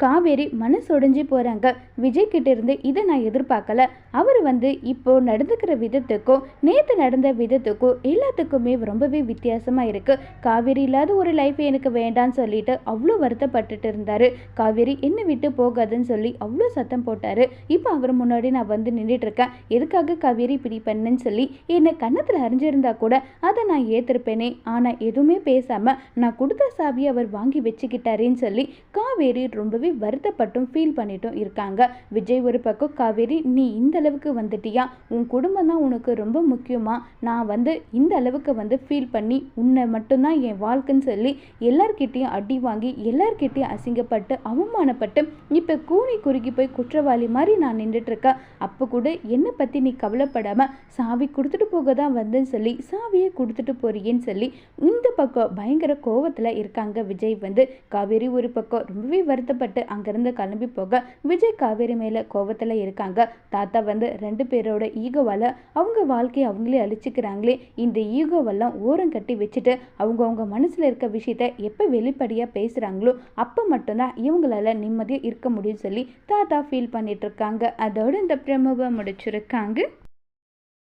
காவேரி மனசொடைஞ்சு போகிறாங்க விஜய் கிட்டேருந்து இதை நான் எதிர்பார்க்கல. அவர் வந்து இப்போ நடந்துக்கிற விதத்துக்கும் நேற்று நடந்த விதத்துக்கும் எல்லாத்துக்குமே ரொம்பவே வித்தியாசமாக இருக்குது காவேரி இல்லாத ஒரு லைஃப் எனக்கு வேண்டான்னு சொல்லிட்டு அவ்வளோ வருத்தப்பட்டுட்டு இருந்தார். காவேரி என்னை விட்டு போகாதுன்னு சொல்லி அவ்வளோ சத்தம் போட்டார். இப்போ அவர் முன்னாடி நான் வந்து நின்றுட்டு இருக்கேன் எதுக்காக காவேரி இப்படி பண்ணுன்னு சொல்லி என்னை கன்னத்தில் அறிஞ்சிருந்தா கூட அதை நான் ஏற்றிருப்பேனே ஆனால் எதுவுமே பேசாமல் நான் கொடுத்த சாவியை அவர் வாங்கி வச்சுக்கிட்டாரேன்னு சொல்லி காவேரி ரொம்பவே வருத்தப்பட்டும் ஃபீல் பண்ணிட்டும் இருக்காங்க. விஜய் ஒரு பக்கம் காவேரி நீ இந்த அளவுக்கு வந்துட்டியா? உன் குடும்பம் தான் உனக்கு ரொம்ப முக்கியமா? நான் வந்து இந்த அளவுக்கு வந்து ஃபீல் பண்ணி உன்னை மட்டும்தான் என் வாழ்க்கைன்னு சொல்லி எல்லார்கிட்டேயும் அடி வாங்கி எல்லார்கிட்டேயும் அசிங்கப்பட்டு அவமானப்பட்டு இப்போ கூனி குறுகி போய் குற்றவாளி மாதிரி நான் நின்றுட்டு இருக்கேன் அப்போ கூட என்னை பற்றி நீ கவலைப்படாமல் சாவி கொடுத்துட்டு போக தான் வந்தேன்னு சொல்லி சாவியை கொடுத்துட்டு போறியேன்னு சொல்லி இந்த பக்கம் பயங்கர கோவத்தில் இருக்காங்க விஜய் வந்து. காவேரி ஒரு பக்கம் ரொம்பவே வருத்தப்பட்டு அங்கேருந்து கிளம்பி போக விஜய் காவேரி மேலே கோபத்தில் இருக்காங்க. தாத்தா வந்து ரெண்டு பேரோட ஈகோவால் அவங்க வாழ்க்கையை அவங்களே அழிச்சுக்கிறாங்களே. இந்த ஈகோவெல்லாம் ஓரம் கட்டி வச்சுட்டு அவங்க அவங்க மனசில் இருக்க விஷயத்த எப்போ வெளிப்படையாக பேசுகிறாங்களோ அப்போ மட்டும்தான் இவங்களால நிம்மதியாக இருக்க முடியும்னு சொல்லி தாத்தா ஃபீல் பண்ணிட்டு இருக்காங்க. அதோட இந்த பிரமுவை முடிச்சிருக்காங்க.